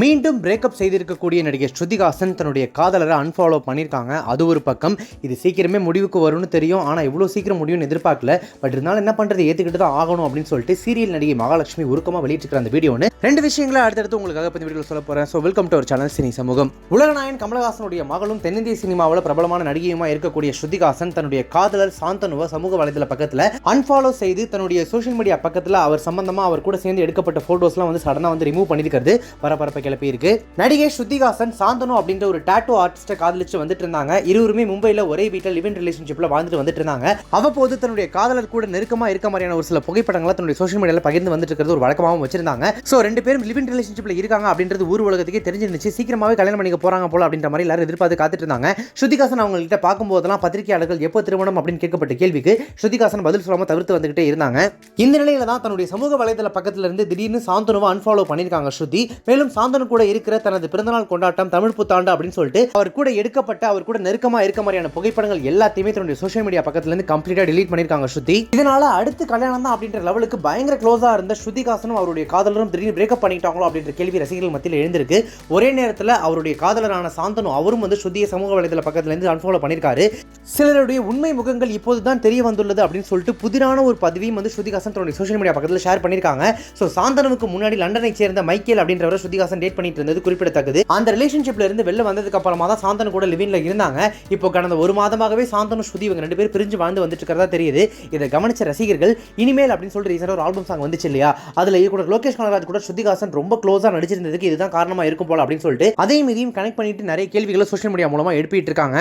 மீண்டும் பிரேக்கப் செய்திருக்கக்கூடிய நடிகை ஸ்ருதிகாசன் தன்னுடைய காதலரை அன்ஃபாலோ பண்ணியிருக்காங்க. அது ஒரு பக்கம். இது சீக்கிரமே முடிவுக்கு வரும்னு தெரியும். ஆனால் இவ்வளோ சீக்கிரம் முடியும்னு எதிர்பார்க்கல. பட் இருந்தாலும் என்ன பண்ணுறது ஏற்றுக்கிட்டு தான் ஆகணும் அப்படின்னு சொல்லிட்டு சீரியல் நடிகை மகாலட்சுமி உருக்கமாக வெளியிட்டிருக்கிற அந்த வீடியோன்னு ரெண்டு விஷயங்களை அடுத்தடுத்து உங்களுக்காக இந்த வீடியோ சொல்ல போகிறேன் ஸோ வெல்கம் டு ஒரு சேனல் சினி சமூகம் உலகநாயகன் கமலஹாசனுடைய மகளும் தென்னிந்திய சினிமாவில் பிரபலமான நடிகையுமா இருக்கக்கூடிய ஸ்ருதிகாசன் தன்னுடைய காதலர் சாந்தனுவை சமூக வலைதள பக்கத்தில் அன்ஃபாலோ செய்து தன்னுடைய சோஷியல் மீடியா பக்கத்தில் அவர் சம்பந்தமாக அவர் கூட சேர்ந்து எடுக்கப்பட்ட ஃபோட்டோஸ்லாம் வந்து சடனாக வந்து ரிமூவ் பண்ணியிருக்கிறது. பரபரப்பை கிளப்பியிருக்கு. நடிகை ஸ்ருதிகாசன் சாந்தனு அப்படின்ற ஒரு டாட்டோ ஆர்டிஸ்ட்டை காதலிச்சு வந்துட்டு இருந்தாங்க இருவருமே மும்பையில் ஒரே வீட்டில் லிவ் இன் ரிலேஷன்ஷிப்பில் வாழ்ந்துட்டு வந்துட்டு இருந்தாங்க அவ்வப்போது தன்னுடைய காதலர் கூட நெருக்கமாக இருக்க மாதிரியான ஒரு சில புகைப்படங்களை தன்னுடைய சோஷியல் மீடியாவில் பகிர்ந்து வந்துட்டு இருக்கிறது ஒரு வழக்கமாகவும் வச்சிருந்தாங்க. ஸோ ரெண்டு பேரும் லிவ் இன் ரிலேஷன்ஷிப்பில் இருக்காங்க அப்படின்றது ஊர் உலகத்துக்கே தெரிஞ்சிருந்துச்சு. சீக்கிரமாகவே கல்யாணம் பண்ணிக்க போறாங்க போல அப்படின்ற மாதிரி எல்லாரும் எதிர்பார்த்து காத்துட்டு இருந்தாங்க ஸ்ருதிகாசன் அவங்கள்ட்ட பார்க்கும்போதெல்லாம் பத்திரிகையாளர்கள் எப்போ திருமணம் அப்படின்னு கேட்கப்பட்ட கேள்விக்கு ஸ்ருதிகாசன் பதில் சொல்லாம தவிர்த்து வந்துகிட்டே இருந்தாங்க. இந்த நிலையில தான் தன்னுடைய சமூக வலைதள பக்கத்துல இருந்து திடீர்னு சாந்தனுவை அன்ஃபாலோ பண்ணியிருக்காங்க ஸ்ருதி. மேலும் சாந்தனு கூட இருக்கிற தனது பிறந்தநாள் கொண்டாட்டம் தமிழ் புத்தாண்டு அப்படின்னு சொல்லிட்டு அவர் கூட எடுக்கப்பட்ட அவர் கூட நெருக்கமா இருக்க மாதிரியான புகைப்படங்கள் எல்லாத்தையுமே தன்னுடைய சோஷியல் மீடியா பக்கத்துல இருந்து கம்ப்ளீட்டா டிலீட் பண்ணிருக்காங்க ஸ்ருதி. இதனால அடுத்து கல்யாணம் தான் அப்படின்ற லெவலுக்கு பயங்கர க்ளோஸா இருந்த ஸ்ருதிகாசனும் அவருடைய காதலரும் திடீர்னு பிரேக்கப் பண்ணிட்டாங்களோ அப்படின்ற கேள்வி ரசிகர்கள் மத்தியில் எழுந்திருக்கு. ஒரே நேரத்தில் அவருடைய காதலரான சாந்தனு அவரும் வந்து ஸ்ருதியை சமூக வலைதள பக்கத்துல இருந்து அன்ஃபாலோ பண்ணிருக்காரு சிலருடைய உண்மை முகங்கள் இப்போது தான் தெரிய வந்துள்ளது அப்படின்னு சொல்லிட்டு புதிரான ஒரு பதிவையும் வந்து ஸ்ருதிகாசன் தன்னுடைய சோஷியல் மீடியா பக்கத்தில் ஷேர் பண்ணியிருக்காங்க. ஸோ சாந்தனுக்கு முன்னாடி லண்டனை சேர்ந்த மைக்கேல் அப்படின்றவரை ஸ்ருதிகாசன் டேட் பண்ணிட்டு இருந்தது குறிப்பிடத்தக்கது. அந்த ரிலேஷன்ஷிப்ல இருந்து வெளில வந்ததுக்கு அப்புறமா தான் சாந்தனு கூட லிவின்ல இருந்தாங்க. இப்போ கடந்த ஒரு மாதமாகவே சாந்தனு ஸ்ருதி இவங்க ரெண்டு பேரும் பிரிஞ்சு வாழ்ந்து வந்துட்டு இருக்கிறதா தெரியுது. இதை கவனிச்ச ரசிகர்கள் இனிமேல் அப்படின்னு சொல்லிட்டு ரீசெண்டாக ஒரு ஆல்பம் சாங் வந்துச்சு இல்லையா? அதுல கூட லோகேஷ் கனகராஜ் கூட ஸ்ருதிகாசன் ரொம்ப க்ளோஸா நடிச்சிருந்ததுக்கு இதுதான் காரணமா இருக்கும் போல அப்படின்னு சொல்லிட்டு அதையும் இதையும் கனெக்ட் பண்ணிட்டு நிறைய கேள்விகளை சோஷியல் மீடியா மூலமா எழுப்பிட்டு இருக்காங்க.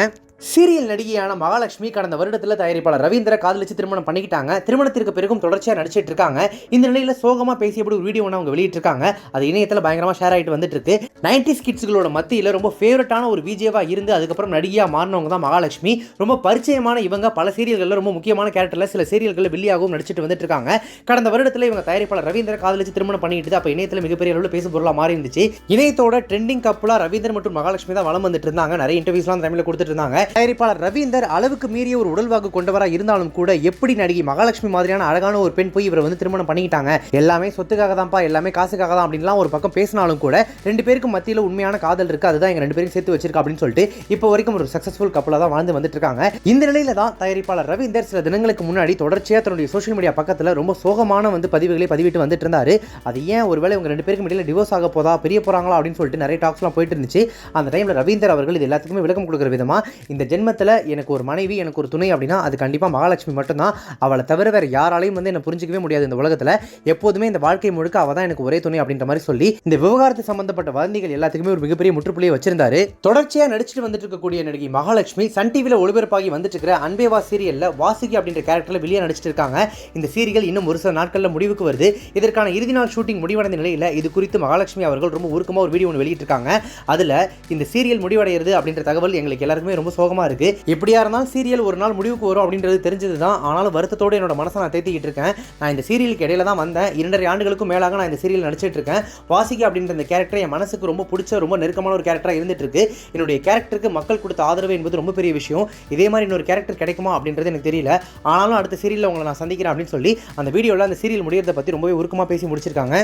சீரியல் நடிகையான மகாலட்சுமி கடந்த வருடத்தில் தயாரிப்பாளர் ரவீந்திர காதலிச்சு திருமணம் பண்ணிக்கிட்டாங்க. திருமணத்திற்கு பிறகும் தொடர்ச்சியாக நடிச்சிட்டு இருக்காங்க. இந்த நிலையில் சோகமாக பேசியபடி ஒரு வீடியோ ஒன்று அவங்க வெளியிட்டிருக்காங்க. அது இணையத்தில் பயங்கரமாக ஷேர் ஆகிட்டு வந்துட்டு இருக்கு நைன்டி கிட்ஸ்களோட மத்தியில் ரொம்ப ஃபேவரட்டான ஒரு விஜயவாக இருந்து அதுக்கப்புறம் நடிகையாக மாறினவங்க தான் மகாலட்சுமி. ரொம்ப பரிச்சயமான இவங்க. பல சீரியல்களில் ரொம்ப முக்கியமான கேரக்டரில் சில சீரியல்களில் வில்லியாகவும் நடிச்சிட்டு வந்துட்டு இருக்காங்க கடந்த வருடத்தில் இவங்க தயாரிப்பாளர் ரவீந்திர காதலிச்சு திருமணம் பண்ணிட்டு அப்போ இணையத்தில் மிகப்பெரிய அளவில் பேசும் பொருளாக மாறி இருந்துச்சு இணையத்தோட ட்ரெண்டிங் கப்புலா ரவீந்தர் மற்றும் மகாலட்சுமி தான் வளம் வந்துட்டு இருந்தாங்க. நிறைய இன்டர்வியூஸ்லாம் தமிழில் கொடுத்துட்டு இருந்தாங்க. தயாரிப்பாளர் ரவீந்தர் அளவுக்கு மீறிய ஒரு உடல்வாக்கு கொண்டவரா இருந்தாலும் கூட எப்படி நடிகை மகாலட்சுமி மாதிரியான அழகான ஒரு பெண் போய் இவரை வந்து திருமணம் பண்ணிக்கிட்டாங்க? எல்லாமே சொத்துக்காக தான்ப்பா எல்லாமே காசுக்காக தான் அப்படின்லாம் ஒரு பக்கம் பேசினாலும் கூட ரெண்டு பேருக்கும் மத்தியில் உண்மையான காதல் இருக்கு. அதுதான் எங்க ரெண்டு பேரும் சேர்த்து வச்சிருக்கா அப்படின்னு சொல்லிட்டு இப்போ வரைக்கும் ஒரு சக்சஸ்ஃபுல் கப்பலாக தான் வாழ்ந்து வந்துட்டு இருக்காங்க. இந்த நிலையில தான் தயாரிப்பாளர் ரவீந்தர் சில தினங்களுக்கு முன்னாடி தொடர்ச்சியாக தன்னுடைய சோஷியல் மீடியா பக்கத்தில் ரொம்ப சோகமான வந்து பதிவுகளை பதிவிட்டு வந்துட்டு இருந்தாரு. அது ஏன் ஒருவேளை இவங்க ரெண்டு பேருக்கு இடையில டிவோர்ஸ் ஆக போதா பிரிய போறாங்களா அப்படின்னு சொல்லிட்டு நிறைய டாக்ஸ்லாம் போயிட்டு இருந்துச்சு. அந்த டைம்ல ரவீந்தர் அவர்கள் இது எல்லாத்துக்குமே விளக்கம் கொடுக்குற விதமா இந்த ஜென்மத்தில் எனக்கு ஒரு மனைவி எனக்கு ஒரு துணை அப்படின்னா அது கண்டிப்பாக மகாலட்சுமி மட்டும்தான். அவளை தவிர வேறு யாராலையும் வந்து என்னை புரிஞ்சிக்கவே முடியாது இந்த உலகத்தில். எப்போதுமே இந்த வாழ்க்கை முழுக்க அவள் தான் எனக்கு ஒரே துணை அப்படின்ற மாதிரி சொல்லி இந்த விவகாரத்து சம்பந்தப்பட்ட வதந்திகள் எல்லாத்துக்குமே ஒரு மிகப்பெரிய முற்றுப்புள்ளியை வச்சிருந்தாரு. தொடர்ச்சியாக நடிச்சிட்டு வந்துட்டு இருக்கக்கூடிய நடிகை மகாலட்சுமி சன் டிவியில் ஒளிபரப்பாகி வந்துட்டு இருக்கிற அன்பேவா சீரியலில் வாசுகி அப்படின்ற கேரக்டரில் வெளியே நடிச்சிட்டு இருக்காங்க. இந்த சீரியல் இன்னும் ஒரு சில நாட்களில் முடிவுக்கு வருது. இதற்கான இறுதி நாள் ஷூட்டிங் முடிவடைந்த நிலையில் இது குறித்து மகாலட்சுமி அவர்கள் ரொம்ப உருக்கமாக ஒரு வீடியோ ஒன்று வெளியிட்டிருக்காங்க. அதில் இந்த சீரியல் முடிவடைகிறது அப்படின்ற தகவல் எங்களுக்கு எல்லாருக்குமே ரொம்ப சோகமாக இருக்கு. எப்படியா இருந்தாலும் சீரியல் ஒரு நாள் முடிவுக்கு வரும் அப்படின்றது தெரிஞ்சது தான். ஆனாலும் வருத்தத்தோடு என்னோட மனசை நான் தேத்திக்கிட்டு இருக்கேன். நான் இந்த சீரியலுக்கு இடையில தான் வந்தேன். இரண்டரை ஆண்டுகளுக்கும் மேலாக நான் இந்த சீரியல் நடிச்சிட்டு இருக்கேன். வாசிகா அப்படின்ற இந்த கேரக்டர் என் மனசுக்கு ரொம்ப பிடிச்ச ரொம்ப நெருக்கமான ஒரு கேரக்டராக இருந்துட்டு இருக்கு. என்னுடைய கேரக்டருக்கு மக்கள் கொடுத்த ஆதரவு என்பது ரொம்ப பெரிய விஷயம். இதே மாதிரி இன்னொரு கேரக்டர் கிடைக்குமா அப்படின்றது எனக்கு தெரியல. ஆனாலும் அடுத்த சீரியலில் உங்களை நான் சந்திக்கிறேன் அப்படின்னு சொல்லி அந்த வீடியோவில் அந்த சீரியல் முடியறதை பற்றி ரொம்பவே உருக்கமாக பேசி முடிச்சிருக்காங்க.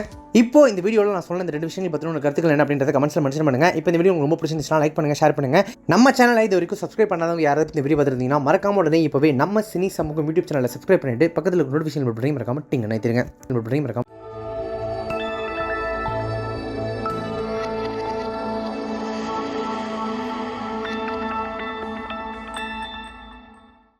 இப்போ இந்த வீடியோவில் நான் சொன்ன இந்த ரெண்டு விஷயங்கள் பற்றின கருத்துக்கள் என்ன அப்படின்றத கமெண்ட்ஸில் மென்ஷன் பண்ணுங்க. இப்போ இந்த வீடியோ உங்களுக்கு ரொம்ப பிடிச்சிருந்துச்சுன்னா லைக் பண்ணுங்க ஷேர் பண்ணுங்க. நம்ம சேனலை இது வரைக்கும் சப்ஸ்கிரைப் பண்ணாதவங்க யாராவது இந்த வீடியோ பார்த்துருந்தீங்கன்னா மறக்காம உடனே இப்போவே நம்ம சினி சமூகம் யூடியூப் சேனலை சப்ஸ்கிரைப் பண்ணிட்டு பக்கத்தில் நோட்டிஃபிகேஷன் பட்டனையும் மறக்காம டிங்க நினைத்திருங்க பட்டனையும் மறக்காம